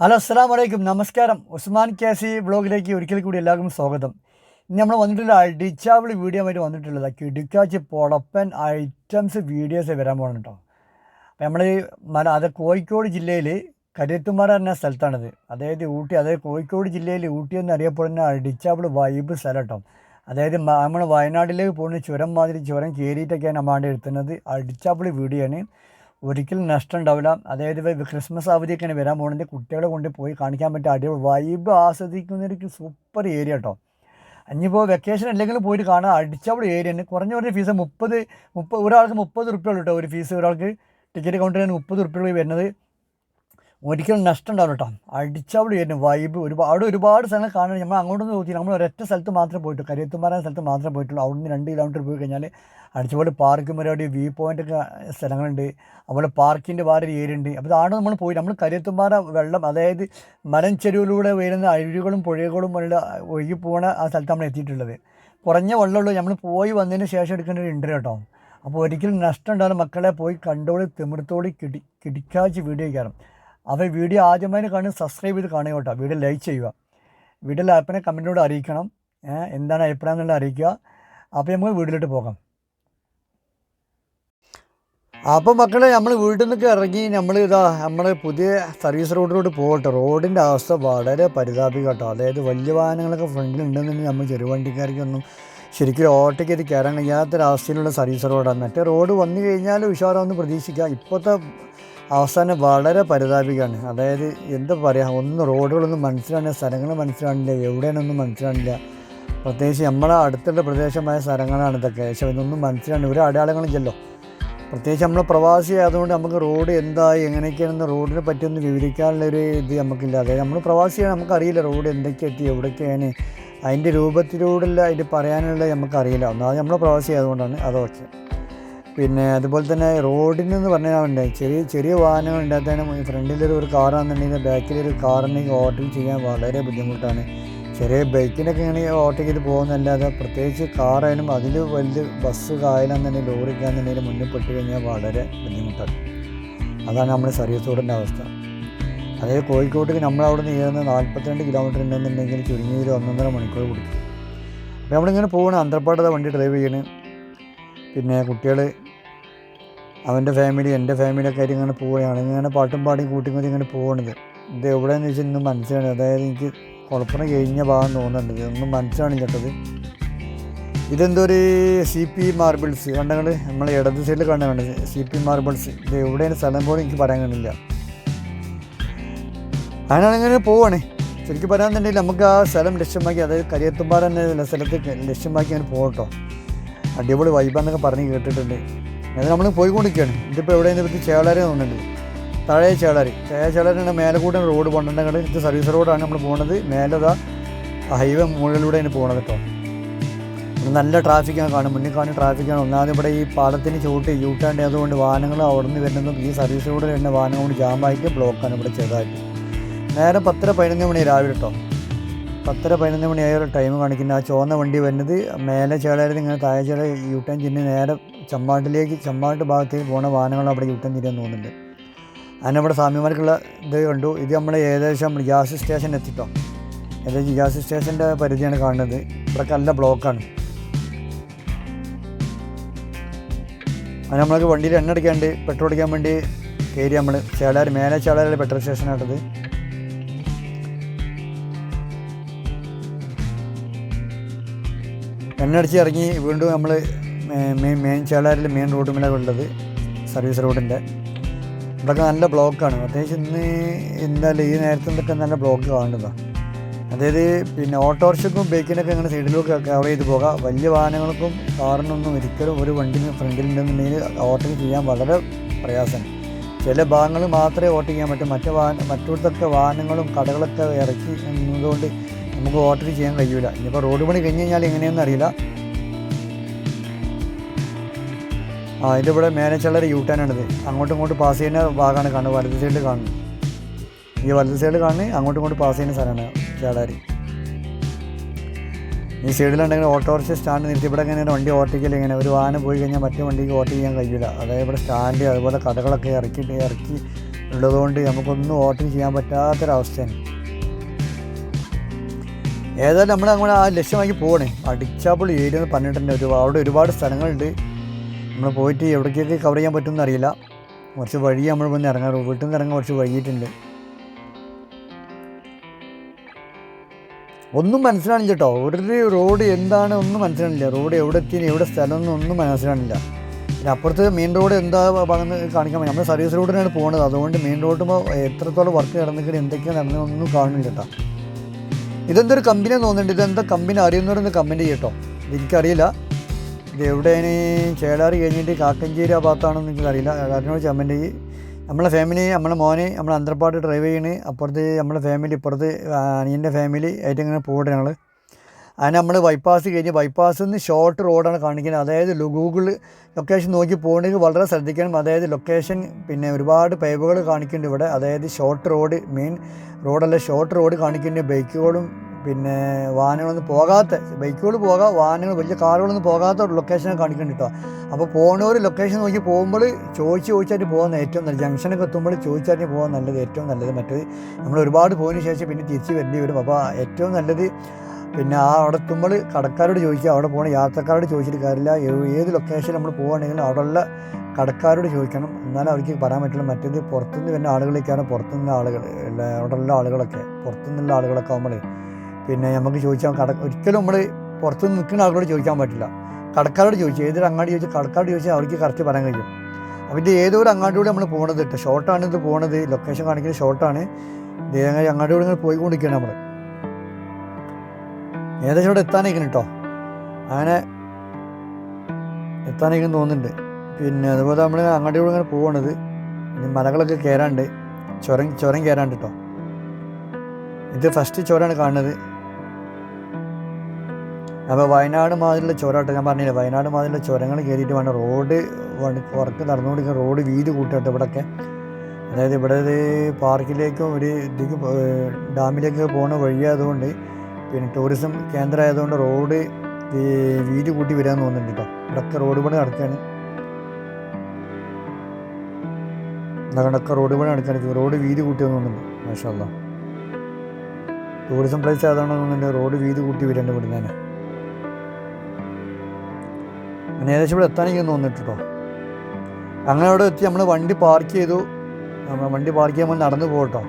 Hello അസ്സാം വലൈക്കും നമസ്കാരം. ഉസ്മാൻ കാസി ബ്ലോഗിലേക്ക് ഒരിക്കൽ കൂടി എല്ലാവർക്കും സ്വാഗതം. ഇനി നമ്മൾ വന്നിട്ടുള്ള അടിച്ചാവിളി വീഡിയോ ആയിട്ട് വന്നിട്ടുള്ളത് കിടുക്കാച്ച് പൊളപ്പൻ ഐറ്റംസ് വീഡിയോസ് വരാൻ പോകണം കേട്ടോ. അപ്പോൾ നമ്മൾ മല അത് കോഴിക്കോട് ജില്ലയിൽ കരിയത്തുമാറ എന്ന സ്ഥലത്താണിത്. അതായത് ഊട്ടി അതായത് കോഴിക്കോട് ജില്ലയിൽ ഊട്ടി എന്ന് അറിയപ്പെടുന്ന അടിച്ചാവിളി വൈബ് സ്ഥലം കേട്ടോ. അതായത് നമ്മൾ വയനാട്ടിലേക്ക് പോകുന്ന ചുരം മാതിരി ചുരം കയറിയിട്ടൊക്കെയാണ് നമ്മൾ എടുത്തുന്നത് അടിച്ചാവിളി വീഡിയോ ആണ്. ഒരിക്കലും നഷ്ടം ഉണ്ടാവില്ല അതായത് ക്രിസ്മസ് അവധിയൊക്കെയാണ് വരാൻ പോകുന്നത്. കുട്ടികളെ കൊണ്ട് പോയി കാണിക്കാൻ പറ്റിയ അടിപൊളി വൈബ് ആസ്വദിക്കുന്നൊരു സൂപ്പർ ഏരിയ കേട്ടോ ഇനിയിപ്പോൾ വെക്കേഷൻ അല്ലെങ്കിലും പോയിട്ട് കാണാൻ അടിച്ചവിടെ ഏരിയ തന്നെ കുറഞ്ഞ കുറഞ്ഞ ഫീസ് മുപ്പത് മുപ്പത് ഒരാൾക്ക് മുപ്പത് റുപ്യ ഉള്ളൂ കേട്ടോ ഒരു ഫീസ് ഒരാൾക്ക് ടിക്കറ്റ് കൗണ്ടറിന് മുപ്പത് റുപ്യ വരുന്നത്. ഒരിക്കലും നഷ്ടം ഉണ്ടാവില്ല കേട്ടോ. അടിച്ചവിടെ വരുന്നു വൈബ് ഒരുപാട് അവിടെ ഒരുപാട് സ്ഥലങ്ങൾ കാണാൻ നമ്മൾ അങ്ങോട്ടൊന്നും നോക്കി നമ്മൾ ഒരൊറ്റ സ്ഥലത്ത് മാത്രമേ പോയിട്ടു കരിയത്തുമാരായ സ്ഥലത്ത് മാത്രമേ പോയിട്ടുള്ളൂ. അവിടുന്ന് രണ്ട് കിലോമീറ്റർ പോയി കഴിഞ്ഞാൽ അടിച്ചുപോലെ പാർക്ക് പരിപാടി വ്യൂ പോയിന്റ് ഒക്കെ സ്ഥലങ്ങളുണ്ട്. അതുപോലെ പാർക്കിന്റെ വേറെ ഏരിയ ഉണ്ട്. അപ്പോൾ അതാണ് നമ്മൾ പോയി. നമ്മൾ കരിയത്തുമാര വെള്ളം അതായത് മലഞ്ചെരുവിലൂടെ ചെരുവിലൂടെ വരുന്ന അരുവികളും പുഴകളും പോലുള്ള ഒഴുകി പോകുന്ന ആ സ്ഥലത്ത് നമ്മൾ എത്തിയിട്ടുള്ളത്. കുറഞ്ഞ വെള്ളമുള്ളൂ. നമ്മൾ പോയി വന്നതിന് ശേഷം എടുക്കേണ്ട ഒരു ഇന്റർവ്യൂ കേട്ടോ. അപ്പോൾ ഒരിക്കലും നഷ്ടം ഉണ്ടാകുന്ന മക്കളെ പോയി കണ്ടോളി തിമിർത്തോളി കിടി കിടിക്കാച്ച് വീഡിയോ കയറും അപ്പോൾ വീഡിയോ ആദ്യമായി കാണുക സബ്സ്ക്രൈബ് ചെയ്ത് കാണുക കേട്ടോ. വീഡിയോ ലൈക്ക് ചെയ്യുക. വീഡിയോ അഭിപ്രായം കമന്റിലൂടെ അറിയിക്കണം. എന്താണ് അഭിപ്രായം എന്നുള്ളത് അറിയിക്കുക. അപ്പോൾ നമുക്ക് വീട്ടിലോട്ട് പോകാം. അപ്പോൾ മക്കളെ നമ്മൾ വീട്ടിൽ നിന്നൊക്കെ ഇറങ്ങി നമ്മൾ ഇതാ നമ്മൾ പുതിയ സർവീസ് റോഡിലോട്ട് പോകട്ടെ. റോഡിന്റെ അവസ്ഥ വളരെ പരിതാപികം കേട്ടോ. അതായത് വലിയ വാഹനങ്ങളൊക്കെ ഫ്രണ്ടിൽ ഉണ്ടെന്നുണ്ടെങ്കിൽ നമ്മൾ ചെറുവണ്ടിക്കാർക്കൊന്നും ശരിക്കും ഓട്ടയ്ക്ക് ഇത് കയറാൻ കഴിയാത്തൊരവസ്ഥയിലുള്ള സർവീസ് റോഡാണ് മറ്റേ റോഡ് വന്നു കഴിഞ്ഞാൽ ഉഷാറൊന്നും പ്രതീക്ഷിക്കാം. ഇപ്പോഴത്തെ അവസാനം വളരെ പരിതാപിക്കുകയാണ് അതായത് എന്താ പറയുക ഒന്ന് റോഡുകളൊന്നും മനസ്സിലാണില്ല സ്ഥലങ്ങൾ മനസ്സിലാണില്ല എവിടെയാണെന്നൊന്നും മനസ്സിലാണില്ല പ്രത്യേകിച്ച് നമ്മളെ അടുത്തുള്ള പ്രദേശമായ സ്ഥലങ്ങളാണ് ഇതൊക്കെ. പക്ഷേ ഇതൊന്നും മനസ്സിലാണ് ഒരു അടയാളങ്ങളില്ലല്ലോ പ്രത്യേകിച്ച് നമ്മൾ പ്രവാസി ആയതുകൊണ്ട് നമുക്ക് റോഡ് എന്തായി എങ്ങനെയൊക്കെയാണെന്ന് റോഡിനെ പറ്റിയൊന്ന് വിവരിക്കാനുള്ള ഒരു ഇത് നമുക്കില്ല. അതായത് നമ്മൾ പ്രവാസിയാണ് നമുക്കറിയില്ല റോഡ് എന്തൊക്കെ എത്തി എവിടെയൊക്കെയാണ്. അതിന്റെ രൂപത്തിലൂടെയുള്ള അതിന്റെ പറയാനുള്ള നമുക്കറിയില്ല. ഒന്നാമത് നമ്മൾ പ്രവാസി ആയതുകൊണ്ടാണ് അതൊക്കെ പിന്നെ അതുപോലെ തന്നെ റോഡിനെന്ന് പറഞ്ഞാൽ ചെറിയ ചെറിയ വാഹനങ്ങൾ ഉണ്ടാകാനും ഫ്രണ്ടിലൊരു ഒരു കാറാണെന്നുണ്ടെങ്കിൽ ബാക്കിലൊരു കാറുണ്ടെങ്കിൽ ഓവർടേക്ക് ചെയ്യാൻ വളരെ ബുദ്ധിമുട്ടാണ്. ചെറിയ ബൈക്കിനൊക്കെ ഇങ്ങനെ ഓവർടേക്ക് ചെയ്ത് പോകുന്നതല്ലാതെ പ്രത്യേകിച്ച് കാറായാലും അതിൽ വലിയ ബസ് കായലാണെന്നുണ്ടെങ്കിൽ ലോറിക്കാന്നുണ്ടെങ്കിൽ മുന്നിൽ പെട്ട് കഴിഞ്ഞാൽ വളരെ ബുദ്ധിമുട്ടാണ്. അതാണ് നമ്മുടെ സർവീസ് റോഡിന്റെ അവസ്ഥ. അതായത് കോഴിക്കോട്ടേക്ക് നമ്മളവിടെ നിന്ന് ചെയ്യുന്നത് നാൽപ്പത്തിരണ്ട് കിലോമീറ്റർ ഉണ്ടെന്നുണ്ടെങ്കിൽ ചുരുങ്ങിയ ഒരു ഒന്നൊന്നര മണിക്കൂർ കൊടുക്കും അപ്പോൾ നമ്മളിങ്ങനെ പോകണം അന്തർപ്പാട്ടത വണ്ടി ഡ്രൈവ് ചെയ്യണം. പിന്നെ കുട്ടികൾ അവന്റെ ഫാമിലി എന്റെ ഫാമിലിയൊക്കെ ആയിട്ട് ഇങ്ങനെ പോവുകയാണ്. ഇങ്ങനെ പാട്ടും പാടി കൂട്ടിക്കൂട്ടി ഇങ്ങനെ പോകണത് ഇത് എവിടെയെന്ന് വെച്ചാൽ ഇന്നും മനസ്സിലാണ് അതായത് എനിക്ക് കുഴപ്പന കഴിഞ്ഞ ഭാഗം തോന്നുന്നുണ്ട്. ഇതൊന്നും മനസ്സിലാണ് കേട്ടത് ഇതെന്തോ ഒരു സി പി മാർബിൾസ് കണ്ടങ്ങൾ നമ്മൾ ഇടത് സൈഡിൽ കണ്ട കണ്ടത് സി പി മാർബിൾസ് ഇത് എവിടെയാണ് സ്ഥലം പോലും എനിക്ക് പറയാൻ കഴിയില്ല അങ്ങനെയാണിങ്ങനെ പോവാണ്. ശരിക്കും പറയാന്നുണ്ടെങ്കിൽ നമുക്ക് ആ സ്ഥലം ലക്ഷ്യമാക്കി അതായത് കരിയത്തുമ്പാറ എന്ന സ്ഥലത്തേക്ക് ലക്ഷ്യമാക്കി അങ്ങനെ പോകട്ടോ അടിപൊളി വൈബാന്നൊക്കെ പറഞ്ഞ് കേട്ടിട്ടുണ്ട്. അത് നമ്മൾ പോയിക്കൊണ്ടിരിക്കുകയാണ്. ഇതിപ്പോൾ എവിടെയെന്ന് പറ്റി ചേളാരി തോന്നുന്നുണ്ട്. താഴെ ചേളാരി. താഴെ ചേളാരിന്റെ മേലെ കൂടെ റോഡ് പോകണമെങ്കിൽ ഇത് സർവീസ് റോഡാണ് നമ്മൾ പോകുന്നത് മേലെ ഇതാ ഹൈവേ മുകളിലൂടെയാണ് പോകുന്നത് കേട്ടോ നല്ല ട്രാഫിക്കാണ് കാണും മുന്നിൽ കാണുന്ന ട്രാഫിക്കാണ് ഒന്നാമത് ഇവിടെ ഈ പാലത്തിന് ചൂട്ട് യൂട്ടാണ്ട് അതുകൊണ്ട് വാഹനങ്ങൾ അവിടെ നിന്ന് വരുന്നതും ഈ സർവീസ് റോഡിൽ തന്നെ വാഹനം കൊണ്ട് ജാമായിട്ട് ബ്ലോക്കാണ് ഇവിടെ ചെറുതായിട്ട്. നേരെ പത്തര പതിനൊന്ന് മണി രാവിലെ കേട്ടോ പത്തര പതിനൊന്ന് മണിയായ ഒരു ടൈം കാണിക്കുന്നത് ആ ചുവന്ന വണ്ടി വരുന്നത് മേലെ ചേളായിരുന്നു ഇങ്ങനെ താഴെ ചേള യൂട്ടേൺ ചെന്ന് നേരെ ചമ്മാട്ടിലേക്ക് ചമ്മാട്ട് ഭാഗത്തേക്ക് പോകുന്ന വാഹനങ്ങൾ അവിടെ യൂട്ടേൺ തിരിയാൻ തോന്നുന്നുണ്ട്. അങ്ങനെ ഇവിടെ സ്വാമിമാർക്കുള്ള ഇത് കണ്ടു. ഇത് നമ്മൾ ഏകദേശം ഗ്യാസ് സ്റ്റേഷൻ എത്തിട്ടോ. ഏകദേശം ഗ്യാസ് സ്റ്റേഷന്റെ പരിധിയാണ് കാണുന്നത്. ഇവിടെ നല്ല ബ്ലോക്കാണ്. അത് നമ്മൾക്ക് വണ്ടിയിൽ എണ്ണ അടിക്കാണ്ട് പെട്രോൾ അടിക്കാൻ വേണ്ടി കയറി നമ്മൾ ചേളാർ മേലെ ചേളാറിലെ പെട്രോൾ സ്റ്റേഷനായിട്ടത് എണ്ണടിച്ച് ഇറങ്ങി വീണ്ടും നമ്മൾ മെയിൻ മെയിൻ ചേളാരിൽ മെയിൻ റോഡുമിലാണ് ഉള്ളത് സർവീസ് റോഡിന്റെ ഇവിടെ നല്ല ബ്ലോക്കാണ്. പ്രത്യേകിച്ച് ഇന്ന് എന്തായാലും ഈ നേരത്തൊക്കെ നല്ല ബ്ലോക്ക് കാണുന്നതാണ് അതായത് പിന്നെ ഓട്ടോറിക്ഷക്കും ബൈക്കിനൊക്കെ ഇങ്ങനെ സൈഡിലൊക്കെ കവർ ചെയ്ത് പോകാം. വലിയ വാഹനങ്ങൾക്കും കാറിനൊന്നും ഒരിക്കലും ഒരു വണ്ടി ഫ്രണ്ടിലുണ്ടെന്നുണ്ടെങ്കിൽ ഓവർടേക്ക് ചെയ്യാൻ വളരെ പ്രയാസമാണ് ചില ഭാഗങ്ങൾ മാത്രമേ ഓവർടേക്ക് ചെയ്യാൻ പറ്റൂ. മറ്റു വാഹന മറ്റിടത്തൊക്കെ വാഹനങ്ങളും കടകളൊക്കെ ഇറക്കി എന്നതുകൊണ്ട് നമുക്ക് ഓവർടേക്ക് ചെയ്യാൻ കഴിയില്ല ഇനിയിപ്പോൾ റോഡ് പണി കഴിഞ്ഞ് കഴിഞ്ഞാൽ എങ്ങനെയൊന്നും അറിയില്ല. ആ ഇവിടെ ഇവിടെ ഒരു യൂ ടേണാണിത് അങ്ങോട്ടും ഇങ്ങോട്ടും പാസ് ചെയ്യുന്ന ഭാഗമാണ് കാണുന്നത്. വലത് സൈഡിൽ കാണുന്നത്. ഈ വലത് സൈഡിൽ കാണുന്നത് അങ്ങോട്ടും ഇങ്ങോട്ടും പാസ് ചെയ്യുന്ന സ്ഥലമാണ് ചേടാരി ഈ സൈഡിലുണ്ടെങ്കിൽ ഓട്ടോറിക്ഷ സ്റ്റാൻഡ് നിർത്തി. ഇവിടെ ഇങ്ങനെ വണ്ടി ഓട്ടിക്കൽ ഇങ്ങനെ ഒരു വാഹനം പോയി കഴിഞ്ഞാൽ മറ്റേ വണ്ടിക്ക് ഓട്ടി ചെയ്യാൻ കഴിയില്ല അതായത് ഇവിടെ സ്റ്റാൻഡ് അതുപോലെ കടകളൊക്കെ ഇറക്കിയിട്ട് ഇറക്കി ഉള്ളതുകൊണ്ട് നമുക്കൊന്നും ഓട്ടിങ് ചെയ്യാൻ പറ്റാത്തൊരവസ്ഥയാണ്. ഏതായാലും നമ്മൾ അങ്ങനെ ആ ലക്ഷ്യമാക്കി പോകണേ അടിച്ചാപ്പിൾ ഏരിയ എന്ന് പറഞ്ഞിട്ടുണ്ട്. ഒരു അവിടെ ഒരുപാട് സ്ഥലങ്ങളുണ്ട്. നമ്മൾ പോയിട്ട് എവിടേക്കൊക്കെ കവർ ചെയ്യാൻ പറ്റുമെന്ന് അറിയില്ല. കുറച്ച് വഴി നമ്മൾ വന്ന് ഇറങ്ങാറ് വീട്ടിൽ നിന്ന് ഇറങ്ങാൻ കുറച്ച് വഴിയിട്ടുണ്ട് ഒന്നും മനസ്സിലാണില്ല കേട്ടോ. ഒരു റോഡ് എന്താണ് ഒന്നും മനസ്സിലാണില്ല റോഡ് എവിടെ എത്തി എവിടെ സ്ഥലം എന്നും ഒന്നും മനസ്സിലാണില്ല പിന്നെ അപ്പുറത്ത് മെയിൻ റോഡ് എന്താ പറഞ്ഞ് കാണിക്കാൻ പറ്റും. നമ്മൾ സർവീസ് റോഡിനാണ് പോകുന്നത് അതുകൊണ്ട് മെയിൻ റോഡുമ്പോൾ എത്രത്തോളം വർക്ക് നടന്നിട്ട് എന്തൊക്കെയാണ് നടന്നതൊന്നും കാണുന്നില്ല കേട്ടോ. ഇതെന്തൊരു കമ്പനിയാണെന്ന് തോന്നുന്നുണ്ട്. ഇതെന്താ കമ്പനി അറിയുന്നവരെന്ന് കമന്റ് ചെയ്യട്ടോ എനിക്കറിയില്ല. ഇത് എവിടെയാണ് കഴിഞ്ഞിട്ട് കാക്കഞ്ചേരി ആ ഭാഗത്താണെന്ന് എനിക്കറിയില്ല കമന്റ് ചെയ്യും നമ്മളെ ഫാമിലി നമ്മളെ മോനെ നമ്മൾ അന്തർപ്പാട് ഡ്രൈവ് ചെയ്യണ്. അപ്പുറത്ത് നമ്മളെ ഫാമിലി ഇപ്പുറത്ത് അനിയന്റെ ഫാമിലി ആയിട്ട് ഇങ്ങനെ പോകട്ടെ ഞങ്ങൾ അതിന് നമ്മൾ ബൈപ്പാസ് കഴിഞ്ഞ് ബൈപ്പാസിൽ നിന്ന് ഷോർട്ട് റോഡാണ് കാണിക്കുന്നത്. അതായത് ഗൂഗിൾ ലൊക്കേഷൻ നോക്കി പോകണമെങ്കിൽ വളരെ ശ്രദ്ധിക്കണം. അതായത് ലൊക്കേഷൻ പിന്നെ ഒരുപാട് പൈപ്പുകൾ കാണിക്കുന്നുണ്ട് ഇവിടെ. അതായത് ഷോർട്ട് റോഡ് മെയിൻ റോഡല്ല ഷോർട്ട് റോഡ് കാണിക്കുന്നുണ്ട്. ബൈക്കുകളും പിന്നെ വാഹനങ്ങളൊന്നും പോകാത്ത ബൈക്കുകൾ പോകാം വാഹനങ്ങൾ വലിയ കാറുകളൊന്നും പോകാത്ത ഒരു ലൊക്കേഷനെ കാണിക്കുന്നുണ്ട് കേട്ടോ അപ്പോൾ പോകുന്നവർ ലൊക്കേഷൻ നോക്കി പോകുമ്പോൾ ചോദിച്ച് ചോദിച്ചായിട്ട് പോകുന്ന ഏറ്റവും നല്ലത്. ജംഗ്ഷനൊക്കെ എത്തുമ്പോൾ ചോദിച്ചായിട്ട് പോകാൻ നല്ലത് ഏറ്റവും നല്ലത്. മറ്റേത് നമ്മൾ ഒരുപാട് പോയതിന് ശേഷം പിന്നെ തിരിച്ച് വരേണ്ടി വരും. അപ്പോൾ ഏറ്റവും നല്ലത് പിന്നെ ആ അവിടെ എത്തുമ്പോൾ കടക്കാരോട് ചോദിക്കുക. അവിടെ പോകുന്ന യാത്രക്കാരോട് ചോദിച്ചിട്ട് കാര്യമില്ല. ഏത് ലൊക്കേഷൻ നമ്മൾ പോകുകയാണെങ്കിലും അവിടെയുള്ള കടക്കാരോട് ചോദിക്കണം. എന്നാലും അവർക്ക് പറയാൻ പറ്റില്ല മറ്റേത് പുറത്തുനിന്ന് വരുന്ന ആളുകളൊക്കെയാണ് പുറത്തുനിന്നുള്ള ആളുകൾ അവിടെയുള്ള ആളുകളൊക്കെ. പുറത്തുനിന്നുള്ള ആളുകളൊക്കെ ആകുമ്പോൾ പിന്നെ നമുക്ക് ചോദിച്ചാൽ കട ഒരിക്കലും നമ്മൾ പുറത്ത് നിൽക്കുന്ന ആളുകളോട് ചോദിക്കാൻ പറ്റില്ല. കടക്കാരോട് ചോദിച്ചു ഏതൊരു അങ്ങാടി ചോദിച്ചാൽ കടക്കാരോട് ചോദിച്ചാൽ അവർക്ക് കറക്റ്റ് പറയാൻ കഴിയും. ഇത് ഏതോ ഒരു അങ്ങാടിലൂടെ നമ്മൾ പോകണത് കേട്ടോ ഷോർട്ടാണ് ഇത് പോകണത് ലൊക്കേഷൻ കാണിക്കുന്നത് ഷോർട്ടാണ് ദേവങ്ങാടി അങ്ങനെ അങ്ങാടിലൂടെ ഇങ്ങനെ പോയിക്കൊണ്ടിരിക്കുകയാണ് നമ്മൾ ഏകദേശം ഇവിടെ എത്താനേക്കണം കേട്ടോ അങ്ങനെ എത്താനേക്കും തോന്നുന്നുണ്ട്. പിന്നെ അതുപോലെ നമ്മൾ അങ്ങാടിയോട് ഇങ്ങനെ പോകണത് പിന്നെ മലകളൊക്കെ കയറാണ്ട് ചുരം ചുരം കയറാണ്ട് കേട്ടോ ഇത് ഫസ്റ്റ് ചുരമാണ് കാണുന്നത്. അപ്പോൾ വയനാട് മാതിരിയുള്ള ചുരമായിട്ട് ഞാൻ പറഞ്ഞില്ലേ വയനാട് മാതിരിയുള്ള ചുരങ്ങൾ കയറിയിട്ട് വേണം റോഡ് വർക്ക് നടന്നുകൊണ്ടിരിക്കുന്ന റോഡ് വീതി കൂട്ടിയിട്ട് ഇവിടെയൊക്കെ അതായത് ഇവിടെ ഇത് പാർക്കിലേക്കും ഒരു ഇതിക്ക് ഡാമിലേക്കൊക്കെ ഡാമിലേക്ക് പോകുന്ന വഴിയായതുകൊണ്ട് പിന്നെ ടൂറിസം കേന്ദ്രം ആയതുകൊണ്ട് റോഡ് വീതി കൂട്ടി വരാൻ തോന്നുന്നുണ്ട് കേട്ടോ ഇവിടെയൊക്കെ റോഡ് പണി നടക്കുകയാണ് ഇതൊക്കെ റോഡ് പണി നടക്കുകയാണ് റോഡ് വീതി കൂട്ടിയെന്ന് തോന്നുന്നുണ്ട് മാഷാ ടൂറിസം പ്ലേസ് ആയതുകൊണ്ട് തോന്നുന്നുണ്ട് റോഡ് വീതി കൂട്ടി വരേണ്ടി ഇവിടുന്ന് തന്നെ. അങ്ങനെ ഏകദേശം ഇവിടെ തോന്നിട്ട് കേട്ടോ അങ്ങനെ അവിടെ എത്തി നമ്മൾ വണ്ടി പാർക്ക് ചെയ്തു. വണ്ടി പാർക്ക് ചെയ്യുമ്പോൾ നടന്നു പോകട്ടോ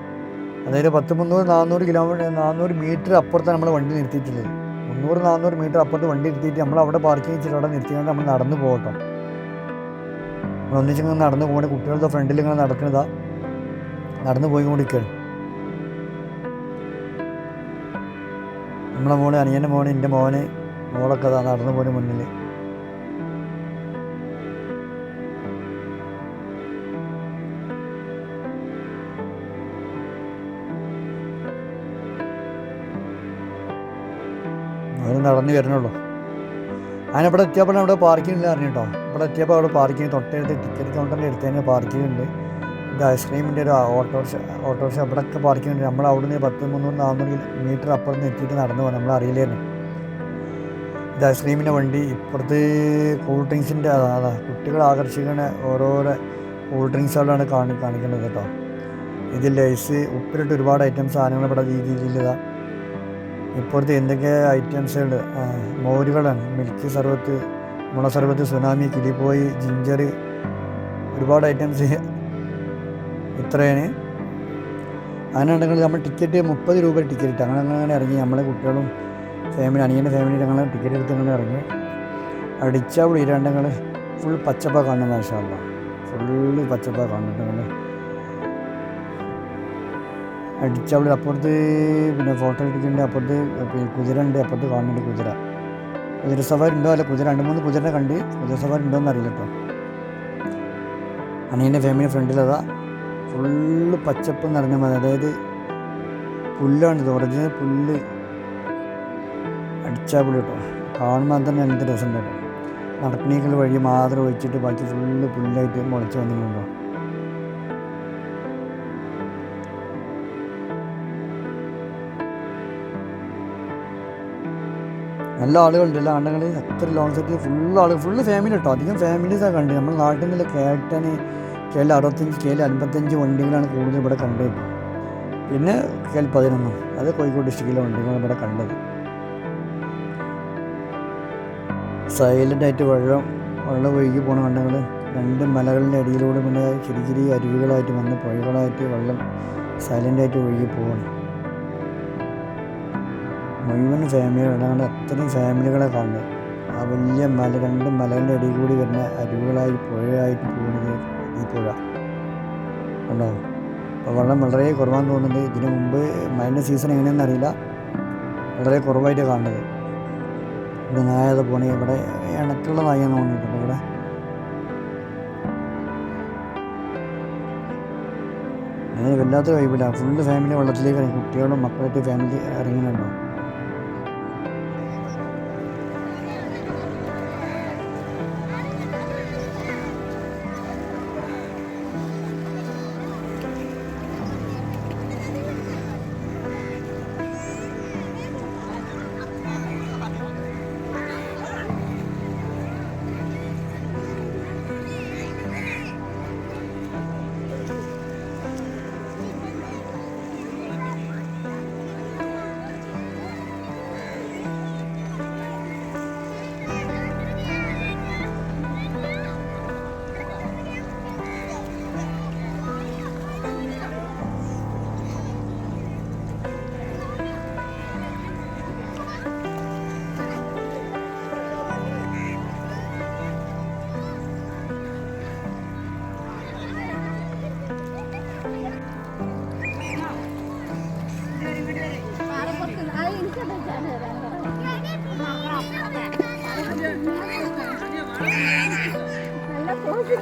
അതായത് പത്ത് മുന്നൂറ് നാനൂറ് കിലോമീറ്റർ നാനൂറ് മീറ്റർ അപ്പുറത്താണ് നമ്മൾ വണ്ടി നിർത്തിയിട്ടില്ലേ മുന്നൂറ് നാനൂറ് മീറ്റർ അപ്പുറത്ത് വണ്ടി നിർത്തിയിട്ട് നമ്മൾ അവിടെ പാർക്ക് വെച്ചിട്ട് അവിടെ നിർത്തിക്കൊണ്ട് നമ്മൾ നടന്നു പോകട്ടോ നമ്മൾ ഒന്നിച്ചിങ്ങനെ നടന്നു പോകണേ കുട്ടികളുടെ ഫ്രണ്ടിൽ ഇങ്ങനെ നടക്കുന്നതാ. നടന്നു പോയിക്കൊണ്ടിരിക്കുകയാണ്. നമ്മളെ മോനെ അനിയന്റെ മോനെ എന്റെ മോനെ മോളൊക്കെ അതാ നടന്നു പോയി മുന്നിൽ അവർ നടന്നു വരണുള്ളൂ ഇവിടെ എത്തിയപ്പോൾ അവിടെ പാർക്കിംഗ് ഇല്ല അറിഞ്ഞു കേട്ടോ ഇവിടെ എത്തിയപ്പോൾ അവിടെ പാർക്കിങ് തൊട്ടടുത്ത് ടിക്കറ്റ് കൗണ്ടറിന്റെ അടുത്ത് തന്നെ പാർക്കിംഗ് ഉണ്ട്. ഇത് ഐസ്ക്രീമിന്റെ ഒരു ഓട്ടോറിക്ഷ ഓട്ടോറിക്ഷ ഇവിടെയൊക്കെ പാർക്കിംഗ് ഉണ്ട്. നമ്മൾ അവിടെ നിന്ന് പത്ത് മുന്നൂറ് നാനൂറ് മീറ്റർ അപ്പുറത്ത് എത്തിയിട്ട് നടന്നു പോകാം നമ്മൾ അറിയില്ലായിരുന്നു. ഇത് ഐസ്ക്രീമിന്റെ വണ്ടി ഇപ്പുറത്ത് കൂൾ ഡ്രിങ്ക്സിന്റെ അതാ കുട്ടികളെ ആകർഷിക്കുന്ന ഓരോരോ കൂൾ ഡ്രിങ്ക്സുകളാണ് കാണി കാണിക്കുന്നത് കേട്ടോ. ഇതിൽ ലൈസ് ഉപ്പിലിട്ട് ഒരുപാട് ഐറ്റംസ് സാധനങ്ങൾ ഇവിടെ ഈ രീതിയിലിതാ ഇപ്പോഴത്തെ എന്തൊക്കെ ഐറ്റംസുകൾ മോരുകളാണ് മിൽക്ക് സർബത്ത് മുള സർബത്ത് സുനാമി കിളിപ്പോയി ജിഞ്ചർ ഒരുപാട് ഐറ്റംസ് ഇത്രയാണ്. അങ്ങനെ ഉണ്ടെങ്കിൽ നമ്മൾ ടിക്കറ്റ് മുപ്പത് രൂപ ടിക്കറ്റ് അങ്ങനെ അങ്ങനെ അങ്ങനെ ഇറങ്ങി. നമ്മളെ കുട്ടികളും ഫാമിലി അനിയന്റെ ഫാമിലി ഞങ്ങൾ ടിക്കറ്റ് എടുത്ത് അങ്ങനെ ഇറങ്ങി. അടിച്ചാൽ ഇരണ്ടങ്ങൾ ഫുൾ പച്ചപ്പ കാണുന്ന ആവശ്യമുള്ള ഫുള്ള് പച്ചപ്പ കാണുന്നുണ്ട് അടിച്ചവിടെ അപ്പുറത്ത് പിന്നെ ഫോട്ടോ എടുക്കുന്നുണ്ട് അപ്പുറത്ത് കുതിര ഉണ്ട് അപ്പുറത്ത് കാണുന്നുണ്ട് കുതിര. കുതിര സവാരി ഉണ്ടോ അല്ല കുതിര? രണ്ട് മൂന്ന് കുതിരനെ കണ്ട് കുതിര സവാരി ഉണ്ടോ എന്ന് അറിയില്ല കേട്ടോ. അനിയന്റെ ഫാമിലി ഫ്രണ്ടിലതാ. ഫുള്ള് പച്ചപ്പ് നിറഞ്ഞ മതി അതായത് പുല്ലാണ് ഇത് ഒറിജിനൽ പുല്ല്. അടിച്ചാൽ പുള്ളി കേട്ടോ കാണുമ്പോൾ തന്നെ എന്ത് രസം കേട്ടോ. നടക്കണീക്കൽ വഴി മാത്രം ഒഴിച്ചിട്ട് ബാക്കി ഫുള്ള് പുല്ലായിട്ട് മുളച്ച് വന്നിട്ടുണ്ടോ നല്ല ആളുകളുണ്ട് എല്ലാ ആണ്ടുകൾ അത്ര ലോങ് സെറ്റ് ഫുൾ ആളുകൾ ഫുള്ള് ഫാമിലി കേട്ടോ അധികം ഫാമിലീസാണ് കണ്ടത്. നമ്മുടെ നാട്ടിൽ നിന്നുള്ള കേട്ടന് കെ അറുപത്തഞ്ച് കെ അൻപത്തഞ്ച് വണ്ടികളാണ് കൂടുതൽ ഇവിടെ കണ്ടത്. പിന്നെ കെ എൽ പതിനൊന്നും. അത് കോഴിക്കോട് ഡിസ്ട്രിക്റ്റിലെ വണ്ടികളാണ് ഇവിടെ കണ്ടത്. സൈലന്റ് ആയിട്ട് വെള്ളം വെള്ളം ഒഴുകി പോണ കണ്ടങ്ങൾ രണ്ട് മലകളുടെ അടിയിലൂടെ പിന്നെ ചെറിയ ചെറിയ അരുവികളായിട്ട് വന്ന് പുഴകളായിട്ട് വെള്ളം സൈലന്റായിട്ട് ഒഴുകി പോവാണ്. മുഴുവൻ ഫാമിലികളാണ് അത്രയും ഫാമിലികളെ കാണുന്നത് ആ വലിയ മല രണ്ട് മലകളുടെ ഇടയിൽ കൂടി വരുന്ന അരുവികളായി പുഴയായിട്ട് പോകുന്നത് ഈ പുഴ. ഉണ്ടോ അപ്പോൾ വെള്ളം വളരെ കുറവാന്ന് തോന്നുന്നത് ഇതിന് മുമ്പ് മഴന്റെ സീസൺ എങ്ങനെയാണെന്ന് അറിയില്ല. വളരെ കുറവായിട്ട് കാണുന്നത്. ഇവിടെ നായത് പോണേ ഇവിടെ ഇണക്കുള്ള നായെന്ന് തോന്നിയിട്ടുണ്ട് ഇവിടെ. അങ്ങനെ വല്ലാത്ത വൈബില്ല ഫുള്ള് ഫാമിലി വെള്ളത്തിലേക്ക് ഇറങ്ങി. കുട്ടികളും മക്കളായിട്ട് ഫാമിലി ഇറങ്ങുന്നുണ്ടോ?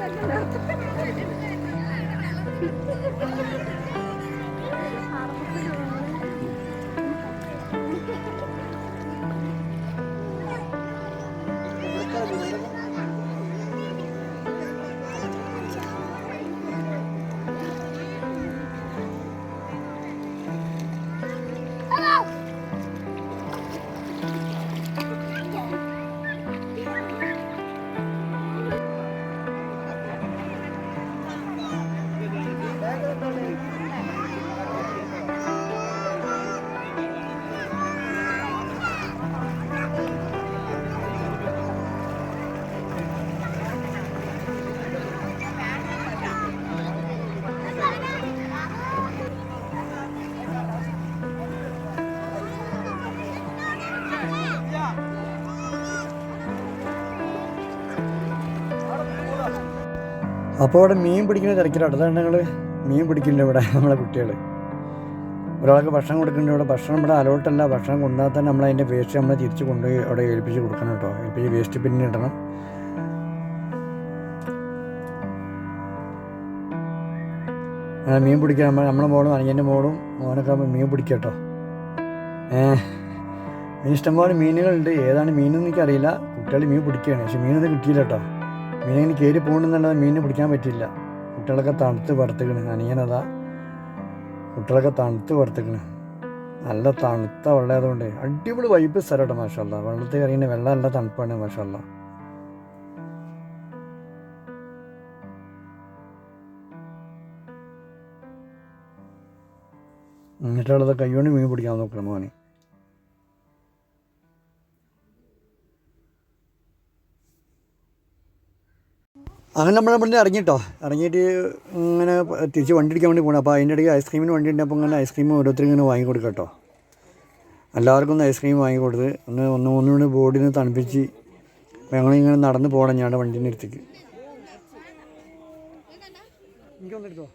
Thank you. അപ്പോൾ അവിടെ മീൻ പിടിക്കുന്ന തിരക്കിലാണ്. അതാണ് ഞങ്ങൾ മീൻ പിടിക്കില്ല ഇവിടെ നമ്മളെ കുട്ടികൾ ഒരാൾക്ക് ഭക്ഷണം കൊടുക്കുന്നുണ്ട് ഇവിടെ ഭക്ഷണം ഇവിടെ അലോട്ടല്ല. ഭക്ഷണം കൊണ്ടാൽ തന്നെ നമ്മൾ അതിന്റെ വേസ്റ്റ് നമ്മൾ തിരിച്ച് കൊണ്ടുപോയി അവിടെ ഏൽപ്പിച്ച് കൊടുക്കണം കേട്ടോ. ഏൽപ്പിച്ച് വേസ്റ്റ് പിന്നെ ഇടണം. അങ്ങനെ മീൻ പിടിക്കാൻ നമ്മൾ നമ്മളെ മോളും അനിയന്റെ മോളും മോനൊക്കെ ആകുമ്പോൾ മീൻ പിടിക്കുക കേട്ടോ. ഏഹ് ഇഷ്ടംപോലെ മീനുകളുണ്ട്. ഏതാണ് മീനെന്ന് എനിക്കറിയില്ല. കുട്ടികൾ മീൻ പിടിക്കുകയാണ്. പക്ഷെ മീനൊന്നും കിട്ടിയില്ല കേട്ടോ. മീനിങ്ങനെ കയറി പോകണമെന്നുള്ളത് മീനിനെ പിടിക്കാൻ പറ്റില്ല കുട്ടികളൊക്കെ തണുത്ത് വറുത്തുക്കണ്. അനിയനതാ. കുട്ടികളൊക്കെ തണുത്ത് വറുത്തുക്കണ്. നല്ല തണുത്ത വെള്ളമായതുകൊണ്ട് അടിപൊളി വൈബ് സ്ഥലം കേട്ടോ മാഷല്ല വെള്ളത്തിൽ കറിയുന്ന വെള്ളം നല്ല തണുപ്പാണ് മാഷല്ല എന്നിട്ടുള്ളത് കൈകൊണ്ട് മീൻ പിടിക്കാൻ നോക്കണം മോനെ. അങ്ങനെ നമ്മൾ നമ്മളിൽ ഇറങ്ങിട്ടോ. ഇറങ്ങിയിട്ട് ഇങ്ങനെ തിരിച്ച് വണ്ടി അടിക്കാൻ വേണ്ടി പോകണം അപ്പോൾ അതിന്റെ ഇടയ്ക്ക് ഐസ്ക്രീമിന് വണ്ടി ഉണ്ട് അപ്പോൾ ഇങ്ങനെ ഐസ്ക്രീം ഓരോരുത്തരും ഇങ്ങനെ വാങ്ങി കൊടുക്കാം കേട്ടോ. എല്ലാവർക്കും ഒന്ന് ഐസ്ക്രീം വാങ്ങി കൊടുത്ത് ഒന്ന് ഒന്ന് ഒന്നുകൂടി ബോഡിനെ തണുപ്പിച്ച് ഞങ്ങളിങ്ങനെ നടന്ന് പോകണം ഞങ്ങളുടെ വണ്ടീന്റെ അടുത്തേക്ക്. എനിക്കൊന്നെടുത്തോ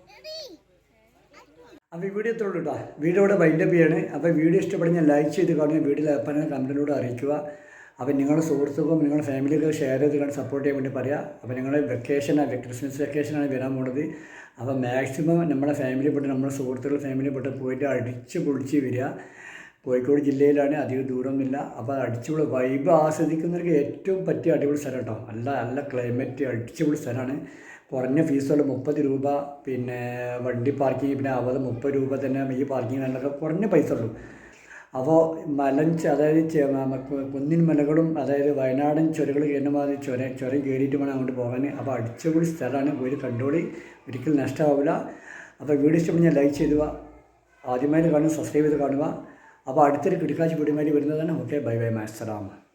അപ്പോൾ ഈ വീഡിയോ എത്തുള്ളൂ കേട്ടോ. വീഡിയോ ഇവിടെ വൈൻഡപ്പ് ചെയ്യാണ്. അപ്പോൾ വീഡിയോ ഇഷ്ടപ്പെടുന്ന ലൈക്ക് ചെയ്ത് കാണുക വീഡിയോ അപ്പനെ കമന്റിലൂടെ അറിയിക്കുക. അപ്പോൾ നിങ്ങളുടെ സുഹൃത്തുക്കളും നിങ്ങളുടെ ഫാമിലിയൊക്കെ ഷെയർ ചെയ്ത് കണ്ട് സപ്പോർട്ട് ചെയ്യാൻ വേണ്ടി പറയാം. അപ്പോൾ നിങ്ങൾ വെക്കേഷനാണ് ക്രിസ്മസ് വെക്കേഷനാണ് വരാൻ പോണത്. അപ്പോൾ മാക്സിമം നമ്മുടെ ഫാമിലിപ്പെട്ട് നമ്മുടെ ഫാമിലി ഫാമിലിപ്പെട്ട് പോയിട്ട് അടിച്ച് പൊളിച്ച് വരിക. കോഴിക്കോട് ജില്ലയിലാണ് അധികം ദൂരമൊന്നുമില്ല. അപ്പോൾ അടിച്ചുപൊളി വൈബ് ആസ്വദിക്കുന്നവർക്ക് ഏറ്റവും പറ്റിയ അടിപൊളി സ്ഥലം കേട്ടോ. നല്ല നല്ല ക്ലൈമറ്റ് അടിച്ചുപൊളി സ്ഥലമാണ്. കുറഞ്ഞ ഫീസുള്ള മുപ്പത് രൂപ പിന്നെ വണ്ടി പാർക്കിങ് പിന്നെ അവത് മുപ്പത് രൂപ തന്നെ ഈ പാർക്കിങ്ങിനൊക്കെ കുറഞ്ഞ പൈസ ഉള്ളൂ. അപ്പോൾ മലൻ അതായത് കുന്നിൻ മലകളും അതായത് വയനാടൻ ചുരകൾ കയറുന്ന മാതിരി ചുര ചുരം കയറിയിട്ട് വേണം അങ്ങോട്ട് പോകാൻ അപ്പോൾ അടിച്ചുപൊളി സ്ഥലമാണ് പോയി കണ്ടോളി. ഒരിക്കലും നഷ്ടമാവില്ല. അപ്പോൾ വീഡിയോ ഇഷ്ടപ്പെടുന്ന ലൈക്ക് ചെയ്യുക. ആദ്യമായിട്ട് കാണുക സബ്സ്ക്രൈബ് ചെയ്ത് കാണുക. അപ്പോൾ അടുത്തൊരു കിടക്കാഴ്ച വീഡിയോ വരുന്നതാണ്. Okay bye bye മാസ്റ്ററാം